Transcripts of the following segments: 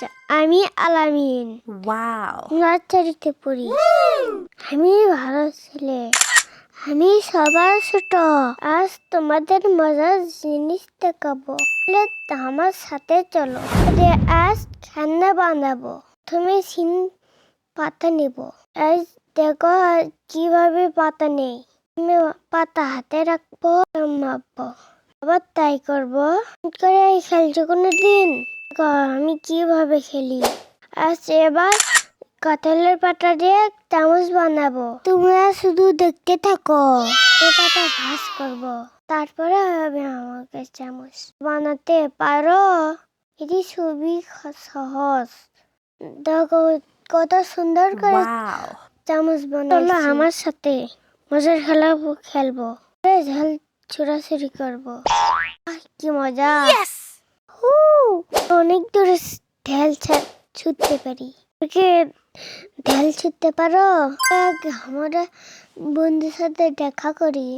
আচ্ছা আমি আলামিন। Wow. নার্সারিতে পড়ি। আমি ভালো ছেলে। আমি সবার ছোট। আজ তোমাদের মজার জিনিস দেখাবো। আমার সাথে চলো। আজ খান্না বানাবো। তুমি সিন পাতা নেব। আজ দেখো কীভাবে পাতা নেই। আমি পাতা হাতে রাখব মাপবো আবার তাই করব। করে খেলছো কোনো দিন আমি কীভাবে খেলি? আজ এবার কাঁঠালের পাতা দিয়ে চামচ বানাবো। তোমরা শুধু দেখতে থাকো এ পাতা ভাস করব। তারপরে হবে আমাকে চামচ। বানাতে পারো? এটি খুবই সহজ। দেখো কত সুন্দর করে চামচ বানালো আমার সাথে মজার খেলা খেলব। ঝাল ছোড়াছুড়ি করব। কি মজা। অনেক দূরে ঢেল ছুটতে পারি। ওকে ঢেল ছুটতে পারো? আমরা বন্ধুর সাথে দেখা করি।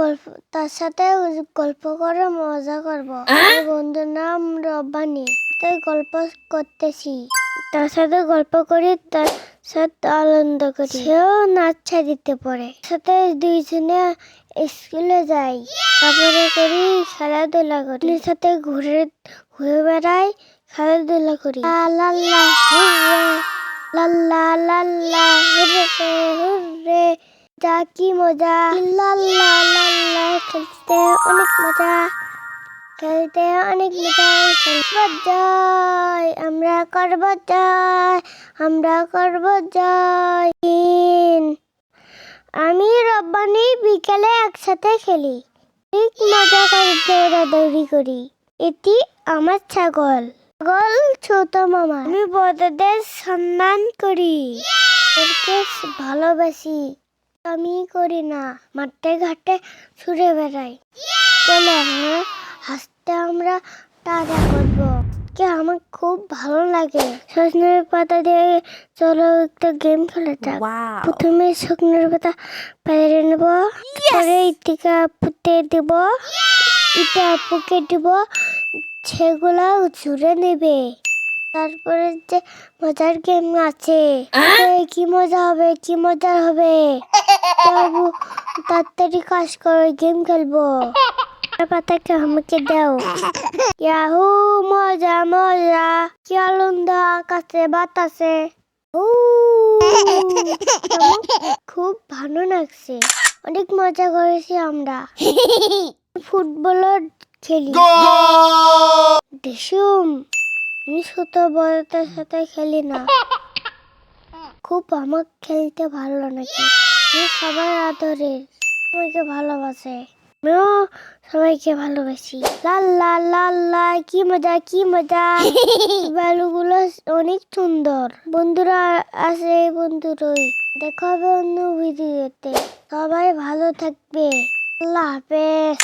গল্প তার সাথে গল্প করে মজা করব। বন্ধুর নাম রব্বানি। তাই গল্প করতেছি। তার সাথে গল্প করি তার সাথে আনন্দ করি। সেও নাচা দিতে পারে। সাথে দুইজনে স্কুলে যাই তারপরে করি খেলাধুলা করি। সাথে ঘুরে ঘুরে বেড়াই, খেলাধুলা করি। লা লা লা হুররে লাল্লা লাল্লা হুররে হুররে যা কি মজা। লাল্লা লাল্লা খেলতে অনেক মজা। খেলতে অনেক মজা। জয়, আমরা করব জয়, আমরা করব জয়। আমি রব্বানি বিকেলে একসাথে খেলি। ঠিক মজা করে দৌড়াদৌড়ি করি। এটি আমার ছাগল। ছাগল ছোট মামা। আমি বড়দের সম্মান করি। ওদেরকে ভালোবাসি। আমি করি না। মাঠে ঘাটে ছুড়ে বেড়াই। চলো আমরা হাসতে আমরা তাজা করব। কে আমার খুব ভালো লাগে। সজনের পাতা দিয়ে চলো একটা গেম খেলে যাক। প্রথমে শুকনোর পাতা পেরে নেব। পরে ইটিকা পুঁতে দেব। ইটা পুকে দেব। সেগুলা জুড়ে নেবে। তারপরে যে মজার গেম আছে। কি মজা হবে কি মজা হবে? তাড়াতাড়ি কাজ করো গেম খেলব। পাতাকে আমাকে দাও। ইয়াহু, মজা মজা। কি আনন্দ আকাশে, বাতাসে। আমার খুব ভালো লাগছে। অনেক মজা করেছি আমরা। ফুটবলও খেলি। দেশুম, আমি ছোট বড়দের সাথে খেলি না। খুব আমার খেলতে ভালো লাগে। সবাই আদরের। আমাকে ভালোবাসে। আমিও সবাইকে ভালোবাসি। লাল্লা লাল্লা কি মজা কি মজা। বালুগুলো অনেক সুন্দর। বন্ধুরা আছে, বন্ধুরই। দেখাবে অন্য ভিডিওতে। সবাই ভালো থাকবে। আল্লাহ হাফেজ।